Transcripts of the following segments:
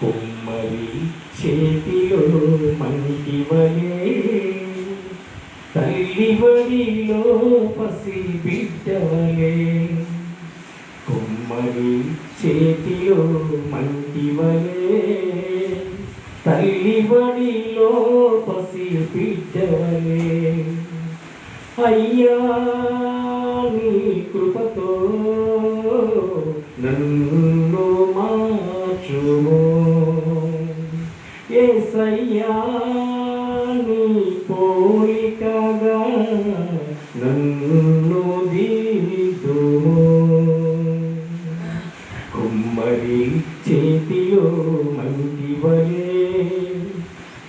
కుమ్మరి చేతిలో మంటివలే తల్లి వడిలో పసి బిడ్డవలే. కుమ్మరి చేతిలో మంటి వలే తల్లి వడిలో పసి బిడ్డవలే. అయ్యా నీ కృపతో నన్ను మార్చుము. ఏసయ్యా పోలికగా నన్ను దీతుము కుమ్మరి చేతిలో మంది వలే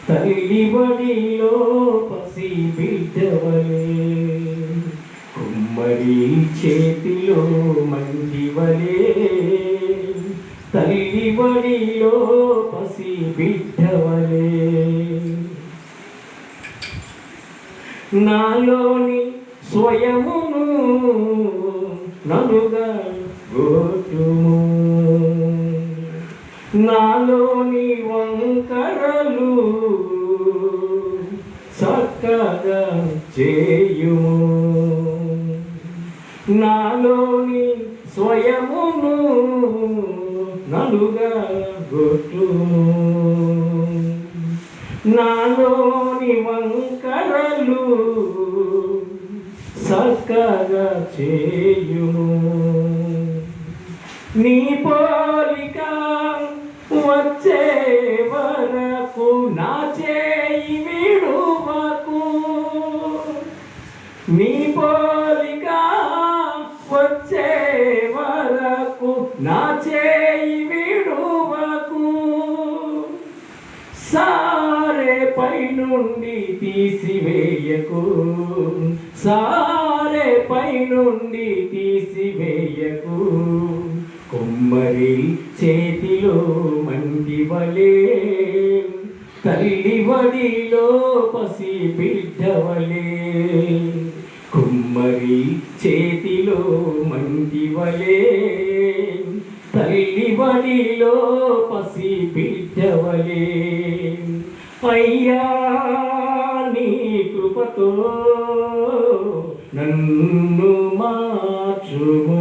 తల్లి బడిలో పసి బిడ్డవలే. కుమ్మరి చేతిలో మంది వలే తల్లి బడిలో పసి బిడ్డ నాలోని స్వయమును నలుగా గోటుము నాలోని వంకరలు చక్కగా చేయుము. నాలోని స్వయమును నలుగా గొట్టుము నాలోని వంకరలు చక్కగా చేయుము. నీ పోలిక వచ్చే వరకు నా చే సారే పైనుండి తీసివేయకు. సారే పైనుండి తీసివేయకు. కుమ్మరి చేతిలో మండివలే. తల్లి వడిలో పసి బిడ్డవలే. కుమ్మరి చేతిలో మండివలే. తల్లి వడిలో పసి బిడ్డవలే. అయ్యా నీ కృపతో నన్ను మార్చుము.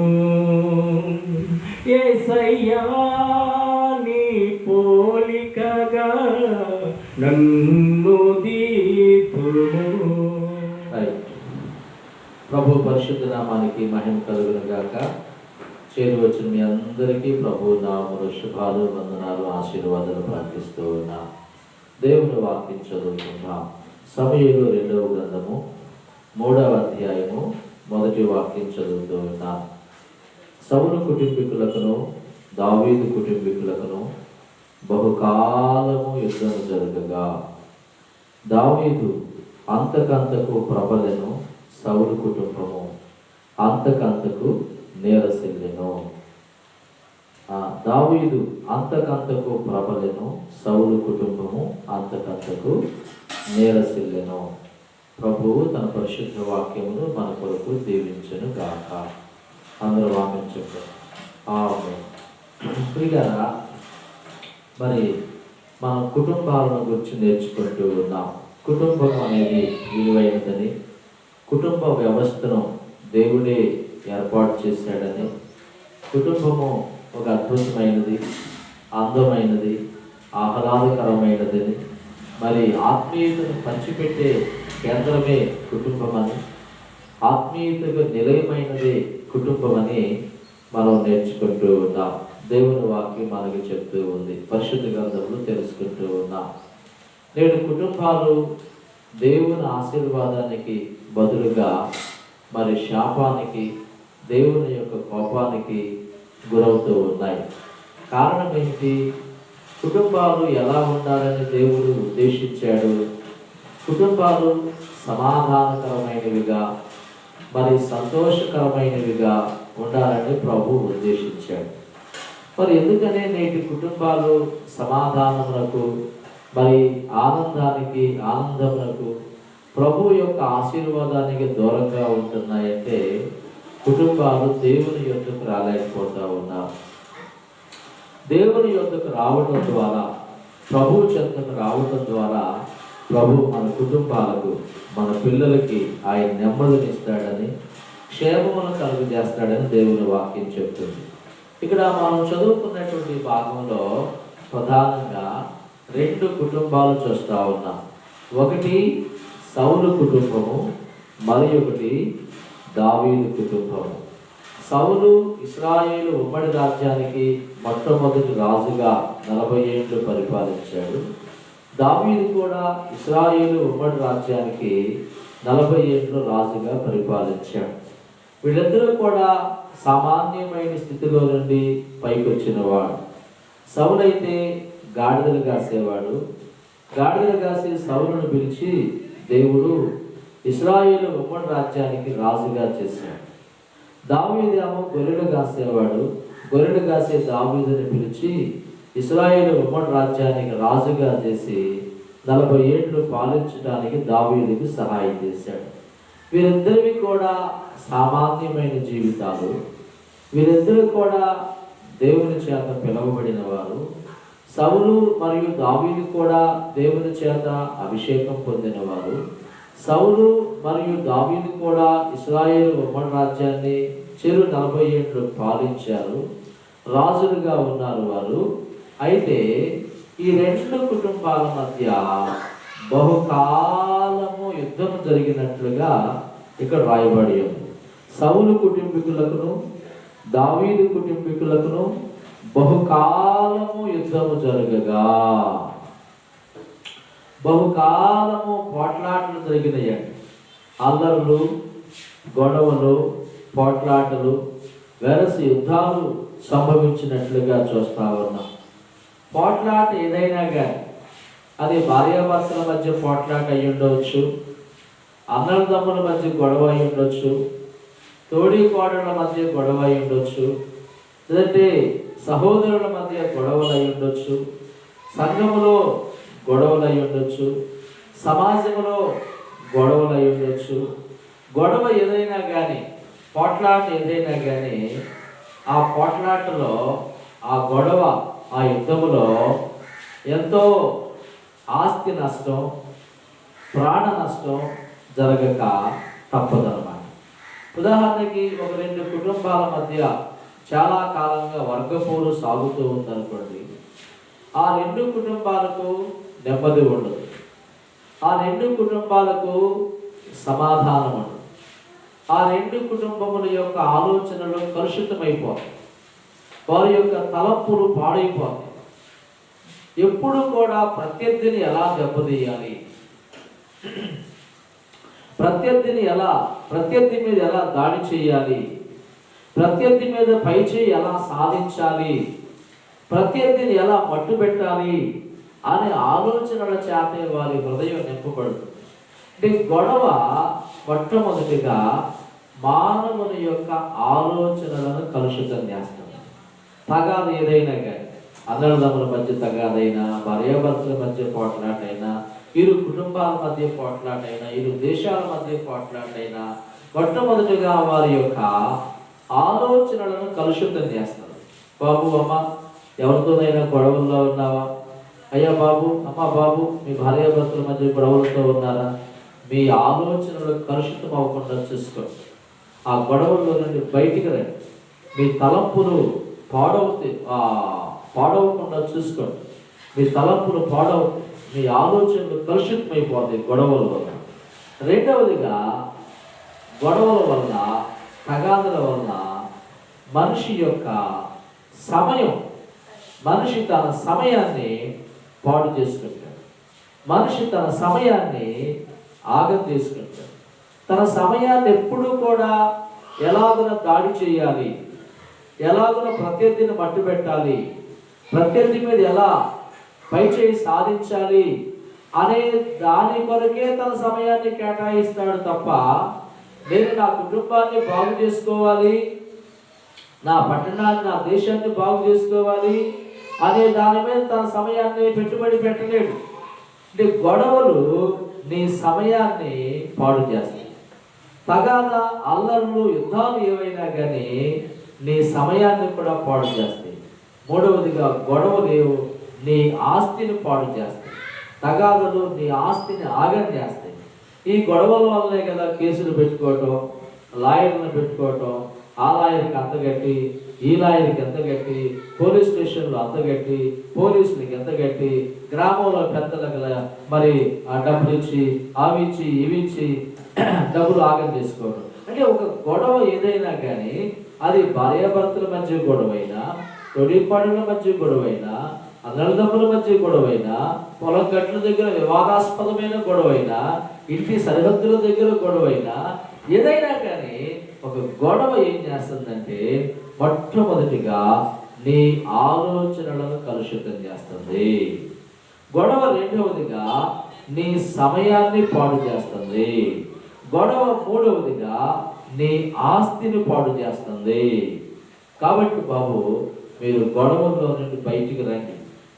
ఏసయ్యా నీ పోలికగా నన్ను దీపుము ప్రభు పరిశుద్ధ నామానికి మహిమ కలుగును గాక. చేరువచ్చిన మీ అందరికీ ప్రభు నామరు శుభాలు వందనాలు ఆశీర్వాదాలు ప్రార్థిస్తూ ఉన్నాను దేవుని వాక్యం చదువుకుందాం సమయంలో రెండవ గ్రంథము మూడవ అధ్యాయము మొదటి వాక్యం చదువుతూ ఉన్నాం సౌలు కుటుంబీకులకును దావీదు కుటుంబీకులకును బహుకాలము యుద్ధం జరగగా. దావీదు అంతకంతకు ప్రబలను సౌలు కుటుంబము అంతకంతకు నేరసిల్లెను. దావీదు అంతకంతకు ప్రబలెను సౌలు కుటుంబము అంతకంతకు నేరసిల్లెను. ప్రభువు తన పరిశుద్ధ వాక్యమును మన కొరకు దీవించను గాక. అందరూ ఆమె చెప్పారు ఆమె మరి మనం కుటుంబాలను గురించి నేర్చుకుంటూ ఉన్నాం. కుటుంబం అనేది విలువైనదని కుటుంబ వ్యవస్థను దేవుడే ఏర్పాటు చేశాడని కుటుంబము ఒక అద్భుతమైనది అందమైనది ఆహ్లాదకరమైనదని మరి ఆత్మీయతను పంచిపెట్టే కేంద్రమే కుటుంబం అని ఆత్మీయతకు నిలయమైనదే కుటుంబం అని మనం నేర్చుకుంటూ ఉన్నాం. దేవుని వాక్యం మనకి చెప్తూ ఉంది. పరిశుద్ధ గ్రంథంలో తెలుసుకుంటూ ఉన్నాం. నేడు కుటుంబాలు దేవుని ఆశీర్వాదానికి బదులుగా మరి శాపానికి దేవుని యొక్క కోపానికి గురవుతూ ఉన్నాయి. కారణం ఏంటి కుటుంబాలు ఎలా ఉండాలని దేవుడు ఉద్దేశించాడు. కుటుంబాలు సమాధానకరమైనవిగా మరి సంతోషకరమైనవిగా ఉండాలని ప్రభు ఉద్దేశించాడు. మరి ఎందుకనే నేటి కుటుంబాలు సమాధానములకు మరి ఆనందానికి ఆనందములకు ప్రభు యొక్క ఆశీర్వాదానికి దూరంగా ఉంటున్నాయంటే కుటుంబాలు దేవుని యొక్కకు రాలేకపోతా ఉన్నారు దేవుని యొక్కకు రావడం ద్వారా ప్రభు చెంతకు రావడం ద్వారా ప్రభు మన కుటుంబాలకు మన పిల్లలకి ఆయన నెమ్మదినిస్తాడని క్షేమమును కలుగు చేస్తాడని దేవుని వాక్యం చెప్తుంది. ఇక్కడ మనం చదువుకున్నటువంటి భాగంలో ప్రధానంగా రెండు కుటుంబాలు చూస్తూ ఉన్నాం. ఒకటి సౌలు కుటుంబము మరి ఒకటి దావీదు కుటుంబం. సౌలు ఇస్రాయేలు ఉమ్మడి రాజ్యానికి మొట్టమొదటి రాజుగా నలభై ఏళ్ళు పరిపాలించాడు. దావీదు కూడా ఇస్రాయేలు ఉమ్మడి రాజ్యానికి నలభై ఏళ్ళు రాజుగా పరిపాలించాడు. వీళ్ళిద్దరూ కూడా సామాన్యమైన స్థితిలో నుండి పైకి వచ్చినవాడు సౌలైతే గాడిదలు కాసేవాడు. గాడిదలు కాసే సౌలను పిలిచి దేవుడు ఇస్రాయేలు ఉమ్మడి రాజ్యానికి రాజుగా చేశాడు. దావీదేమో గొర్రెలు కాసేవాడు. గొర్రెలు కాసే దావీదుని పిలిచి ఇస్రాయేలు ఉమ్మడి రాజ్యానికి రాజుగా చేసి నలభై ఏళ్ళు పాలించడానికి దావీదుకి సహాయం చేశాడు. వీరిద్దరివి కూడా సామాన్యమైన జీవితాలు. వీరిద్దరు కూడా దేవుని చేత పిలువబడిన వారు. సౌలు మరియు దావీలు కూడా దేవుని చేత అభిషేకం పొందినవారు సౌలు మరియు దావీదు కూడా ఇస్రాయేల్ ఉమ్మడి రాజ్యాన్ని చెరు నలభై ఏళ్ళు పాలించారు. రాజులుగా ఉన్నారు వారు. అయితే ఈ రెండు కుటుంబాల మధ్య బహుకాలము యుద్ధం జరిగినట్లుగా ఇక్కడ రాయబడి ఉంది. సౌలు కుటుంబీకులకును దావీదు కుటుంబీకులకును బహుకాలము యుద్ధము జరగగా. బహుకాలము పోట్లాటలు జరిగినాయండి అల్లర్లు గొడవలు పోట్లాటలు వెరసి యుద్ధాలు సంభవించినట్లుగా చూస్తా ఉన్నాం. పోట్లాట ఏదైనా కానీ అది భార్యాభర్తల మధ్య పోట్లాట అయి ఉండవచ్చు అన్నదమ్ముల మధ్య గొడవ అయి ఉండొచ్చు తోడి కోడళ్ళ మధ్య గొడవ అయి ఉండొచ్చు లేదంటే సహోదరుల మధ్య గొడవలు అయి ఉండొచ్చు సంఘములో గొడవలు అయి ఉండొచ్చు. సమాజంలో గొడవలు అయి ఉండొచ్చు. గొడవ ఏదైనా కానీ పోట్లాట ఏదైనా కానీ ఆ పోట్లాటలో ఆ గొడవ ఆ యుద్ధములో ఎంతో ఆస్తి నష్టం ప్రాణ నష్టం జరగక తప్పదన్నమాట. ఉదాహరణకి ఒక రెండు కుటుంబాల మధ్య చాలా కాలంగా వర్గపోరు సాగుతూ ఉందనుకోండి. ఆ రెండు కుటుంబాలకు నెమ్మది ఉండదు. ఆ రెండు కుటుంబాలకు సమాధానం ఉండదు. ఆ రెండు కుటుంబముల యొక్క ఆలోచనలు కలుషితమైపోతాయి. వారి యొక్క తలంపులు పాడైపోతాయి. ఎప్పుడు కూడా ప్రత్యర్థిని ఎలా దెబ్బతీయాలి? ప్రత్యర్థిని ఎలా ప్రత్యర్థి మీద ఎలా దాడి చేయాలి? ప్రత్యర్థి మీద పై చేయి ఎలా సాధించాలి? ప్రత్యర్థిని ఎలా మట్టు పెట్టాలి అనే ఆలోచనల చేతే వారి హృదయం నింపబడుతుంది. అంటే గొడవ మొట్టమొదటిగా మానవుని యొక్క ఆలోచనలను కలుషితం చేస్తుంది. తగాదు ఏదైనా కానీ అన్నదమ్ముల మధ్య తగాదైనా భార్యాభర్తల మధ్య పోట్లాటైనా ఇరు కుటుంబాల మధ్య పోట్లాటైనా ఇరు దేశాల మధ్య పోట్లాటైనా మొట్టమొదటిగా వారి యొక్క ఆలోచనలను కలుషితం చేస్తారు బాబు అమ్మ ఎవరితోనైనా గొడవల్లో ఉన్నావా? అయ్యా బాబు అమ్మా బాబు మీ భార్యాభర్తల మధ్య గొడవలతో ఉన్నారా? మీ ఆలోచనలు కలుషితం అవ్వకుండా చూసుకోండి ఆ గొడవల్లో నుండి బయటికి రండి. మీ తలంపులు పాడవుతాయి ఆ పాడవకుండా చూసుకోండి మీ తలంపులు పాడవు మీ ఆలోచనలు కలుషితమైపోతాయి గొడవల వల్ల రెండవదిగా గొడవల వల్ల తగాదల వల్ల మనిషి యొక్క సమయం మనిషి తన సమయాన్ని పాడు చేసుకుంటాడు. మనిషి తన సమయాన్ని ఆగం చేసుకుంటాడు. తన సమయాన్ని ఎప్పుడూ కూడా ఎలాగున దాడి చేయాలి? ఎలాగున ప్రత్యర్థిని మట్టు పెట్టాలి? ప్రత్యర్థి మీద ఎలా పై చేయి సాధించాలి? అనే దాని కొరకే తన సమయాన్ని కేటాయిస్తాడు తప్ప నేను నా కుటుంబాన్ని బాగు చేసుకోవాలి? నా పట్టణాన్ని నా దేశాన్ని బాగు చేసుకోవాలి? అనే దాని మీద తన సమయాన్ని పెట్టుబడి పెట్టలేడు. అంటే గొడవలు నీ సమయాన్ని పాడు చేస్తాయి. తగాద అల్లర్లు యుద్ధాలు ఏవైనా కానీ నీ సమయాన్ని కూడా పాడు చేస్తాయి. మూడవదిగా గొడవలు నీ ఆస్తిని పాడు చేస్తాయి. తగాదలు నీ ఆస్తిని ఆగం చేస్తాయి. ఈ గొడవల వల్లే కదా కేసులు పెట్టుకోవటం లాయర్లను పెట్టుకోవటం ఆ లాయర్కి అంతగట్టి ఈ లాయర్కి ఎంత కట్టి పోలీస్ స్టేషన్లో అంతగట్టి పోలీసులకి ఎంతగట్టి గ్రామంలో పెద్దలకు మరి ఆ డబ్బులు ఇచ్చి అవి ఇచ్చి ఇవి ఇచ్చి డబ్బులు ఆగం చేసుకోవడం. అంటే ఒక గొడవ ఏదైనా కానీ అది భార్యాభర్తల మధ్య గొడవైనా తొడిపాడుల మధ్య గొడవైనా అన్నదమ్ముల మధ్య గొడవైనా పొలం గట్ల దగ్గర వివాదాస్పదమైన గొడవైనా ఇంటి సరిహద్దుల దగ్గర గొడవైనా ఏదైనా కానీ ఒక గొడవ ఏం చేస్తుందంటే మొట్టమొదటిగా నీ ఆలోచనలను కలుషితం చేస్తుంది. గొడవ రెండవదిగా నీ సమయాన్ని పాడు చేస్తుంది. గొడవ మూడవదిగా నీ ఆస్తిని పాడు చేస్తుంది. కాబట్టి బాబు మీరు గొడవల్లో నుండి బయటికి రండి.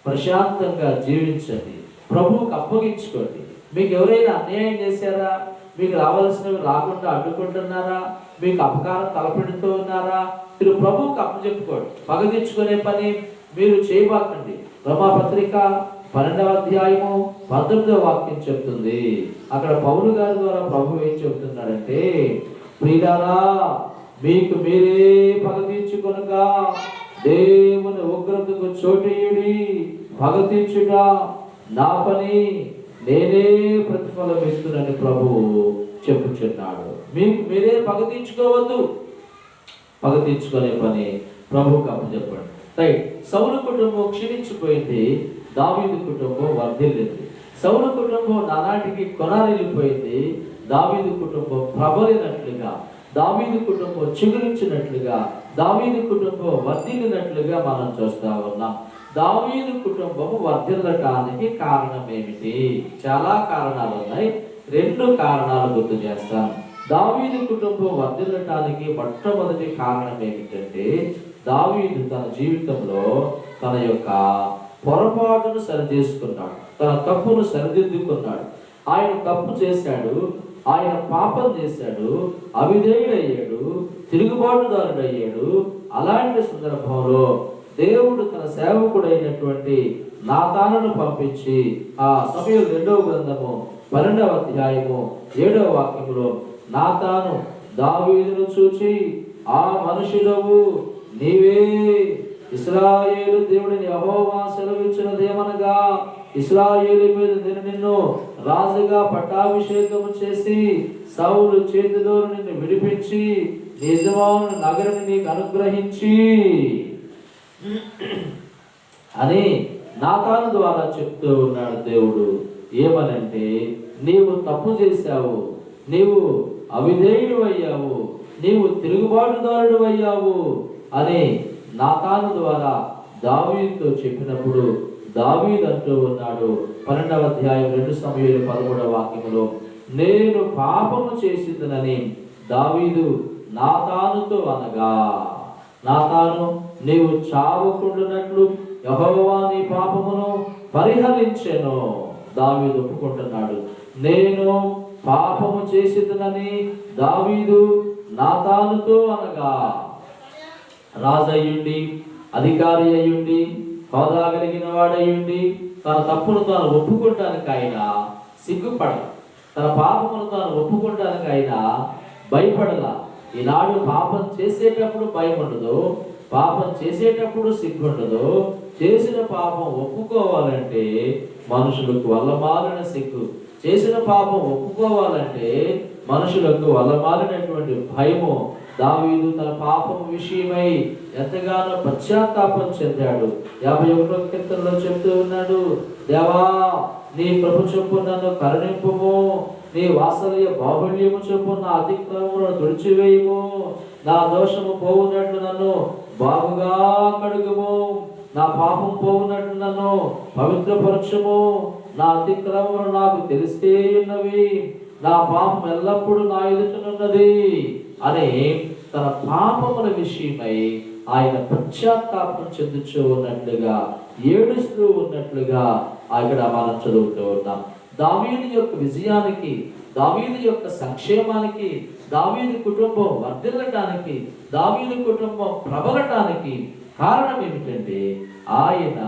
ప్రశాంతంగా జీవించండి. ప్రభువుకు అప్పగించుకోండి. మీకు ఎవరైనా అన్యాయం చేశారా? మీకు రావాల్సినవి రాకుండా అడ్డుకుంటున్నారా? మీకు అపకారం తలపెడుతూ ఉన్నారా? మీరు ప్రభువుకి అప్పచెప్పుకోండి పగ తెచ్చుకునే పని మీరు చేయబాకండి. రమాపత్రిక పన్నెండవ అధ్యాయము పంతొమ్మిదవ వాక్యం చెప్తుంది. అక్కడ పౌలు గారి ద్వారా ప్రభు ఏం చెబుతున్నాడంటే ప్రియులారా మీకు మీరే పగ తీర్చుకొనగా దేవుని ఉగ్రతకు చోటేయుడి. పగ తీర్చుట నా పని నేనే ప్రతిఫలం ఇస్తున్నాను ప్రభు చెప్పుచున్నాడు. మీకు మీరే పగ తీర్చుకోవద్దు. పగ తీర్చుకునే పని ప్రభువుకు అప్పచెప్పండి. రైట్ సౌలు కుటుంబం క్షీణించిపోయింది దావీదు కుటుంబం వర్ధిల్లింది. సౌలు కుటుంబం నానాటికి కొనారిల్లిపోయింది దావీదు కుటుంబం ప్రబలినట్లుగా దావీదు కుటుంబం చిగురించినట్లుగా దావీదు కుటుంబం వర్ధిల్లినట్లుగా మనం చూస్తా ఉన్నాం. దావీదు కుటుంబం వర్ధిల్లటానికి కారణం ఏమిటి? చాలా కారణాలు ఉన్నాయి. రెండు కారణాలు గుర్తు చేస్తాను. దావీదు కుటుంబం వర్ధిల్లటానికి మొట్టమొదటి కారణం ఏమిటంటే దావీదు తన జీవితంలో తన యొక్క పొరపాటును సరిచేసుకున్నాడు. తన తప్పును సరిదిద్దుకున్నాడు. ఆయన తప్పు చేశాడు ఆయన పాపం చేశాడు అవిధేయుడయ్యాడు తిరుగుబాటుదారుడు అయ్యాడు అలాంటి సందర్భంలో దేవుడు తన సేవకుడైనటువంటి నాతానను పంపించి ఆ సమయం రెండవ గ్రంథము పన్నెండవ అధ్యాయము ఏడవ నా నాతాను దావీదును చూచి ఆ మనుషులవు నీవే. ఇస్రాయేలు దేవుడిని యహోవా సెలవిచ్చినదేమనగా ఇస్రాయేలు మీద నేను నిన్ను రాజుగా పట్టాభిషేకము చేసి సౌలు చేతిలో నిన్ను విడిపించి నిజమాను నగరం నీకు అనుగ్రహించి. అని నాతాను ద్వారా చెప్తూ ఉన్నాడు దేవుడు. ఏమనంటే నీవు తప్పు చేశావు. నీవు అవిధేయుడు అయ్యావు నీవు తిరుగుబాటుదారుడు అయ్యావు అని నాతాను ద్వారా దావీతో చెప్పినప్పుడు దావీద్ అంటూ ఉన్నాడు. పన్నెండవ అధ్యాయం రెండు సమయాలు పదమూడవ వాక్యంలో నేను పాపము చేసిందనని దావీదు నాతానుతో అనగా నాతాను నీవు చావకుండునట్లు యెహోవా నీ పాపమును పరిహరించెను. దావీదు ఒప్పుకుంటున్నాడు. నేను పాపము చేసేదనని దావీదు నాతానుతో అనగా రాజయ్యుండి అధికారి అయ్యుండి హోదా కలిగిన వాడయ్యుండి తన తప్పును తాను ఒప్పుకోవడానికి ఆయన సిగ్గుపడ తన పాపమును తాను ఒప్పుకోవడానికి ఆయన భయపడలా ఈనాడు పాపం చేసేటప్పుడు భయం ఉండదు పాపం చేసేటప్పుడు సిగ్గుండదు. చేసిన పాపం ఒప్పుకోవాలంటే మనుషులకు వల్ల మారిన సిగ్గు. చేసిన పాపం ఒప్పుకోవాలంటే మనుషులకు వల్లమాలినటువంటి భయము. దావీదు తన పాపం విషయమై ఎంతగానో పశ్చాత్తాపం చెందాడు. యాభై ఒకటో కీర్తనలో చెప్తూ ఉన్నాడు దేవా నీ ప్రభు చెప్పు నన్ను కరుణింపుము. నీ వాసల్య బాహుళ్యము చెప్పు నా అతిక్రమములను తుడిచివేయము. నా దోషము పోవునట్లు నన్ను బాగుగా కడుగుము. నా పాపం పోవునట్లు నన్ను పవిత్రపరచుము. నా అతిక్రమములు నాకు తెలిసే ఉన్నవి నా పాపం ఎల్లప్పుడూ నా ఎదుటనున్నది అని తన పాపముల విషయమై ఆయన పశ్చాత్తాపం చెందుతూ ఉన్నట్లుగా ఏడుస్తూ ఉన్నట్లుగా అక్కడ మనం చదువుతూ ఉన్నాం. దావీదు యొక్క విజయానికి దావీదు యొక్క సంక్షేమానికి దావీదు కుటుంబం వర్ధిల్లటానికి దావీదు కుటుంబం ప్రబలటానికి కారణం ఏమిటంటే ఆయన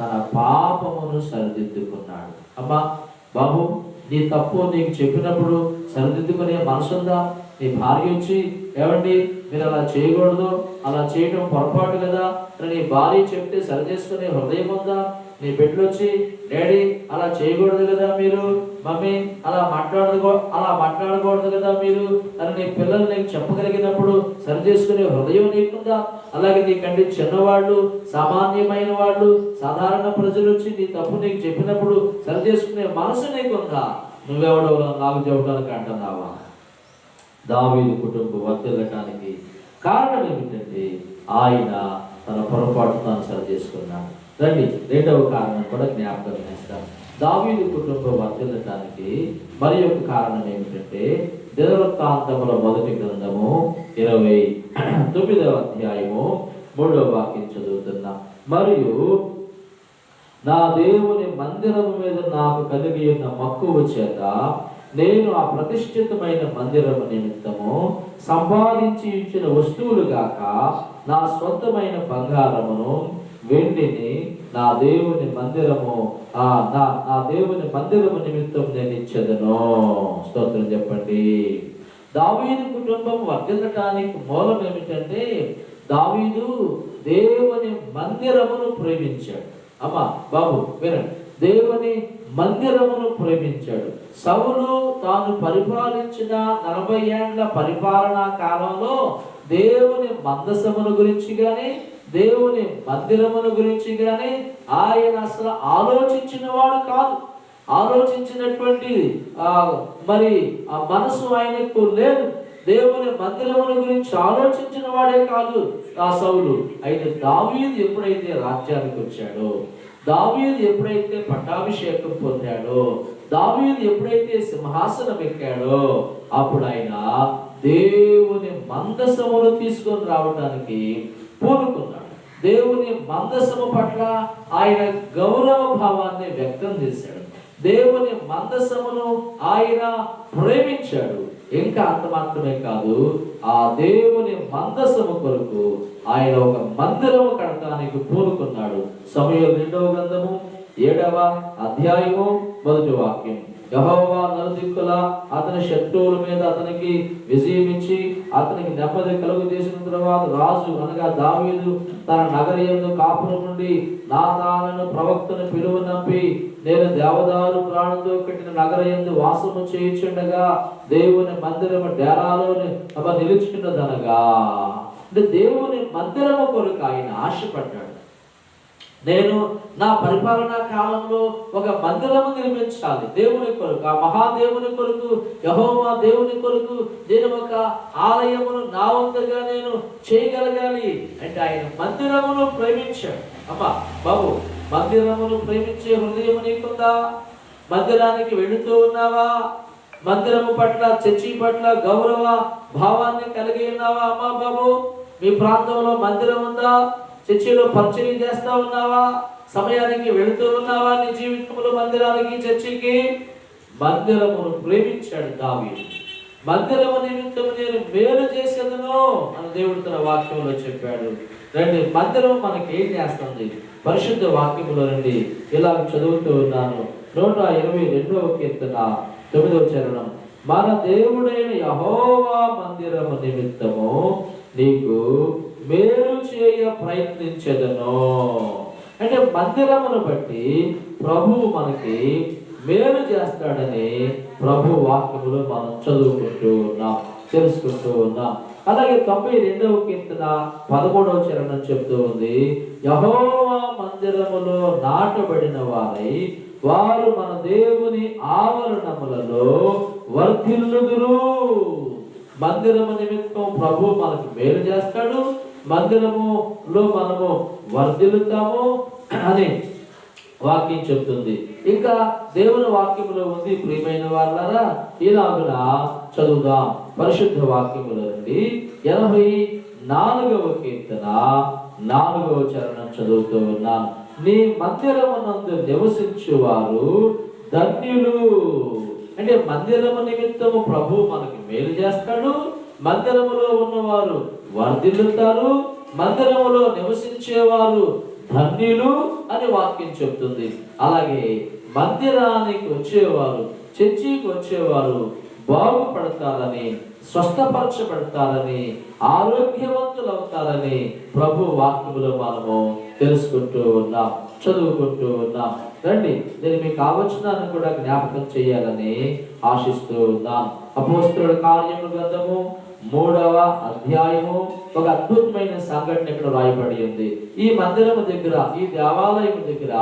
తన పాపమును సరిదిద్దుకున్నాడు. అమ్మా బాబు నీ తప్పు నీకు చెప్పినప్పుడు సరిదిద్దుకునే మనసుందా? నీ భార్య వచ్చి ఏమండి మీరు అలా చేయకూడదు అలా చేయటం పొరపాటు కదా? నీ భార్య చెప్తే సరిచేసుకునే హృదయం ఉందా? నీ బిడ్డలు వచ్చి డాడీ అలా చేయకూడదు కదా మీరు మమ్మీ అలా మాట్లాడదు అలా మాట్లాడకూడదు కదా మీరు అని నీ పిల్లలు నీకు చెప్పగలిగినప్పుడు సరి చేసుకునే హృదయం నీకుందా? అలాగే నీకంటే చిన్నవాళ్ళు సామాన్యమైన వాళ్ళు సాధారణ ప్రజలు వచ్చి నీ తప్పు నీకు చెప్పినప్పుడు సరి చేసుకునే మనసు నీకుందా? నువ్వెవడో నాకు చెప్పడానికి అంటున్నావా? దావీదు కుటుంబం వర్తిల్లటానికి కారణం ఏమిటంటే ఆయన తన పొరపాటు తాను సరి చేసుకున్నాడు. రండి రెండవ కారణం కూడా జ్ఞాపకం చేస్తాం. దావీదు కుటుంబం వర్తిల్లటానికి మరి యొక్క కారణం ఏమిటంటే దినవృత్తాంతముల మొదటి గ్రంథము ఇరవై తొమ్మిదవ అధ్యాయము మూడవ వాక్యం చదువుతున్నా. మరియు నా దేవుని మందిరము మీద నాకు కలిగి ఉన్న మక్కువ చేత నేను ఆ ప్రతిష్ఠితమైన మందిరము నిమిత్తము సంపాదించి ఇచ్చిన వస్తువులు గాక నా స్వంతమైన బంగారమును వెండిని నా దేవుని మందిరము ఆ నా నా దేవుని మందిరము నిమిత్తం నేను ఇచ్చేదను. స్తోత్రం చెప్పండి. దావీదు కుటుంబం వర్ధిల్లటానికి మూలం ఏమిటంటే దావీదు దేవుని మందిరమును ప్రేమించాడు. అమ్మా బాబు వినండి. దేవుని మందిరమును ప్రేమించాడు. సౌలు తాను పరిపాలించిన నలభై ఏండ్ల పరిపాలనా కాలంలో దేవుని మందసమును గురించి కానీ దేవుని మందిరమును గురించి కానీ ఆయన అసలు ఆలోచించిన వాడు కాదు. ఆలోచించినటువంటి మరి ఆ మనసు ఆయనకు లేదు. దేవుని మందిరమును గురించి ఆలోచించిన వాడే కాదు ఆ సౌలు. అయితే దావీదు ఎప్పుడైతే రాజ్యానికి వచ్చాడో దావీదు ఎప్పుడైతే పట్టాభిషేకం పొందాడో దావీదు ఎప్పుడైతే సింహాసనం ఎక్కాడో అప్పుడు ఆయన దేవుని మందసమును తీసుకొని రావడానికి పూనుకున్నాడు. దేవుని మందసము పట్ల ఆయన గౌరవ భావాన్ని వ్యక్తం చేశాడు. దేవుని మందసమును ఆయన ప్రేమించాడు. ఇంకా అంత మాత్రమే కాదు ఆ దేవుని మందసము కొరకు ఆయన ఒక మందిరము కడటానికి పూనుకున్నాడు. సమయం రెండవ గ్రంథము ఏడవ అధ్యాయము మొదటి వాక్యం. యహోవా నలుదిక్కుల అతని శత్రువుల మీద అతనికి విజయమిచ్చి అతనికి నెమ్మది కలుగు చేసిన తర్వాత రాజు అనగా దావీదు తన నగరియందు కాపురం నుండి నాతానను ప్రవక్తను పిలువ నంపి నేను దేవదారు ప్రాణంతో కట్టిన నగరయందు వాసము చేయించుండగా దేవుని మందిరము డేరాలోని అవ నిలిచినదనగా అంటే దేవుని మందిరము కొరకు ఆయన ఆశపడ్డాడు. నేను నా పరిపాలనా కాలంలో ఒక మందిరము నిర్మించాలి. దేవుని కొరకు ఆ మహాదేవుని కొరకు యహోమా దేవుని కొరకు నేను ఒక ఆలయమును నా వంతుగా నేను చేయగలగాలి అంటే ఆయన మందిరమును ప్రేమించాడు. అమ్మా బాబు మందిరమును ప్రేమించే హృదయం నీకుందా? మందిరానికి వెళుతూ ఉన్నావా? మందిరము పట్ల చర్చి పట్ల గౌరవ భావాన్ని కలిగి ఉన్నావా? అమ్మా బాబు మీ ప్రాంతంలో మందిరం ఉందా చర్చిలో పరిచయం చేస్తా ఉన్నావా? సమయానికి వెళుతూ ఉన్నావా నీ జీవితంలో మందిరానికి చర్చికి? మందిరమును ప్రేమించాడు దావి మందిరము నిమిత్తం నేను మేలు చేసేదను అని దేవుడు తన వాక్యంలో చెప్పాడు. రండి మందిరం మనకి ఏం చేస్తుంది? పరిశుద్ధ వాక్యములో రండి. ఇలా చదువుతూ ఉన్నాను. నూట ఇరవై రెండవ కీర్తన తొమ్మిదవ చరణం. మన దేవుడైన యహోవా మందిరము నిమిత్తము నీకు మేలు చేయ ప్రయత్నించదను. అంటే మందిరమును బట్టి ప్రభువు మనకి మేలు చేస్తాడని ప్రభు వాక్యములు మనం చదువుకుంటూ ఉన్నాం తెలుసుకుంటూ ఉన్నాం. అలాగే తొంభై రెండవ కీర్తన పదమూడవ చరణం చెప్తూ ఉంది యహోవా మందిరములో నాటబడిన వారై వారు మన దేవుని ఆవరణములలో వర్ధిల్లుదురు. మందిరము నిమిత్తం ప్రభు మనకు మేలు చేస్తాడు మందిరములో మనము వర్ధిల్లుతాము అని వాక్యం చెప్తుంది. ఇంకా దేవుని వాక్యములో ఉంది ప్రియమైన వాళ్ళరా ఇలాగున చదువుదాం. పరిశుద్ధ వాక్యములో నుండి ఎనభై నాలుగవ కీర్తన నాలుగవ చరణం చదువుతూ ఉన్నాను. నీ మందిరమునందు నివసించేవారు ధన్యులు. అంటే మందిరము నిమిత్తము ప్రభు మనకి మేలు చేస్తాడు. మందిరములో ఉన్నవారు వర్ధిల్లుతారు మందిరములో నివసించేవారు ధన్యులు అని వాక్యం చెప్తుంది. అలాగే మందిరానికి వచ్చేవారు చర్చికి వచ్చేవారు బాగుపడతారని స్వస్థపరచబడతారని ఆరోగ్యవంతులు అవుతారని ప్రభు వాక్యములో మనము తెలుసుకుంటూ ఉన్నాం చదువుకుంటూ ఉన్నాం. రండి నేను మీకు ఆలోచనను కూడా జ్ఞాపకం చేయాలని ఆశిస్తూ ఉన్నాం. అపోస్తుల కార్యము గ్రంథము మూడవ అధ్యాయము ఒక అద్భుతమైన సంఘటన ఇక్కడ రాయబడి ఉంది. ఈ మందిరము దగ్గర ఈ దేవాలయం దగ్గర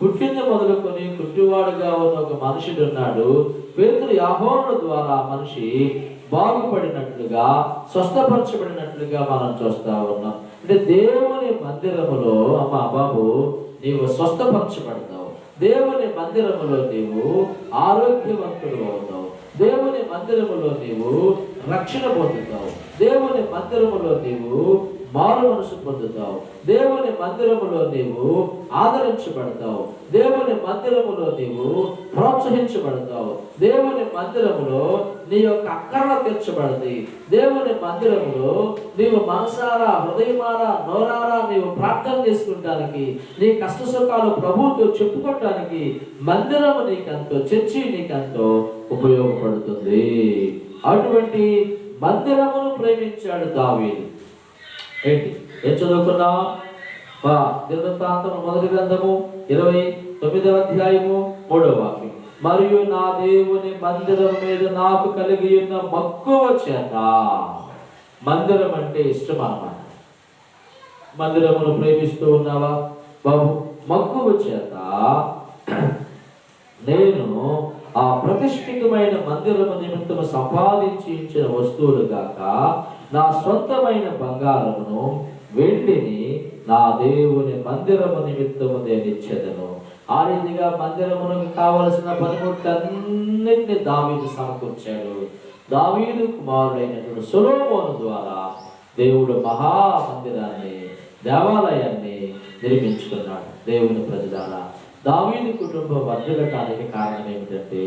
పుట్టింది మొదలుకొని కుట్టివాడుగా ఉన్న ఒక మనుషుడు ఉన్నాడు. పేతులు యాహోనుల ద్వారా మనిషి బాగుపడినట్లుగా స్వస్థపరచబడినట్లుగా మనం చూస్తా ఉన్నాం. అంటే దేవుని మందిరములో అమ్మ బాబు నీవు స్వస్థపరచబడతావు. దేవుని మందిరములో నీవు ఆరోగ్యవంతుడు అవుతావు. దేవుని మందిరములో నీవు రక్షణ పొందుతావు. దేవుని మందిరములో నీవు మారు మనసు పొందుతావు. దేవుని మందిరములో నీవు ఆదరించబడతావు. దేవుని మందిరములో నీవు ప్రోత్సహించబడతావు. దేవుని మందిరములో నీ యొక్క అక్కర్ల తీర్చబడతాయి. దేవుని మందిరములో నీవు మనసారా హృదయమారా నోరారా నీవు ప్రార్థన చేసుకుంటానికి నీ కష్ట సుఖాలు ప్రభువుతో చెప్పుకోవటానికి మందిరము నీకంతో చర్చి నీకంతో ఉపయోగపడుతుంది. అటువంటి మందిరమును ప్రేమించాడు దావీదు. ఏంటి? ఏం చదువుకున్నా మొదటి గ్రంథము ఇరవై తొమ్మిదవ అధ్యాయము మూడవ వాక్యం. మరియు నా దేవుని మందిరం మీద నాకు కలిగి ఉన్న మక్కువ చేత మందిరం అంటే ఇష్టం అన్నమాట. మందిరమును ప్రేమిస్తూ ఉన్నావా? బాబు మక్కువ చేత నేను ఆ ప్రతిష్ఠితమైన మందిరము నిమిత్తము సంపాదించి ఇచ్చిన వస్తువులు కాక నా సొంతమైన బంగారమును వెండిని నా దేవుని మందిరము నిమిత్తము నేనిచ్చేదను ఆ రీతిగా మందిరమునకు కావలసిన పనిముట్లన్నింటినీ దావీదు సమకూర్చాడు. దావీదు కుమారుడైనటువంటి సులోమోను ద్వారా దేవుడు మహా మందిరాన్ని దేవాలయాన్ని నిర్మించుకున్నాడు. దేవుని ప్రజలారా దావీదు కుటుంబం వర్ధగటానికి కారణం ఏమిటంటే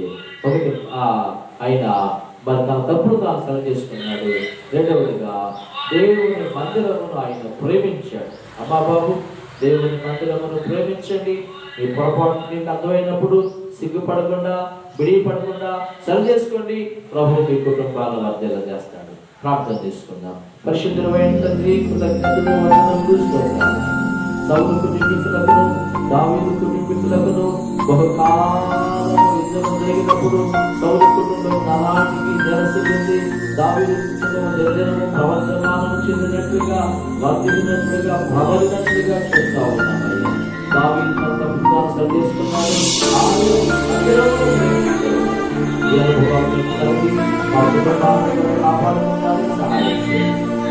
ఒకటి ఆయన మరి తప్పుడు తాను సెలవు చేసుకున్నాడు రెండవదిగా దేవుని మందిరమును ఆయన ప్రేమించాడు. అమ్మా బాబు దేవుని మందిరమును ప్రేమించండి. మీ పొరపాటు మీకు అర్థమైనప్పుడు సిగ్గుపడకుండా బిడిపడకుండా సరి చేసుకోండి. ప్రభు మీ కుటుంబాలను వర్ధల చేస్తాడు. ప్రార్థన చేసుకుందాం. పరిశుద్ధమైన తండ్రి కృతజ్ఞతలు వందనములు స్తోత్రాలు. సౌలు కుటుంబీకులకు దావీదు బహుకాలం చెందిన జరిగినప్పుడు సౌరకుడు అలాంటికి జలసి చెంది దావిడు చెందిన నిర్జనము ప్రవర్తమానము చెందినట్లుగా వర్తించినట్లుగా ప్రబలినట్లుగా చెప్తా ఉన్నామయ్యా దావి తన విశ్వాసం చేస్తున్నాడు కాపాడుకోవడానికి సహాయం చేయండి